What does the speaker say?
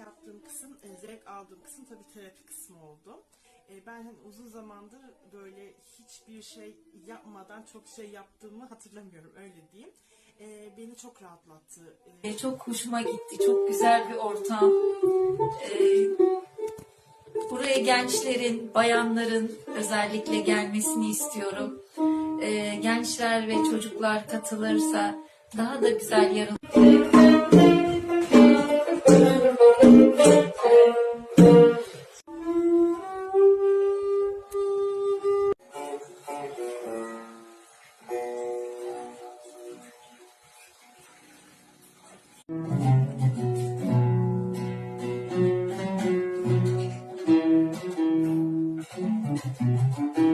şey yaptığım kısım, e, zevk aldığım kısım tabii terapi kısmı oldu. E, ben hani uzun zamandır böyle hiçbir şey yapmadan çok şey yaptığımı hatırlamıyorum öyle diyeyim. E, beni çok rahatlattı. Çok hoşuma gitti. Çok güzel bir ortam. Buraya gençlerin, bayanların özellikle gelmesini istiyorum. Gençler ve çocuklar katılırsa daha da güzel yarın. Thank you.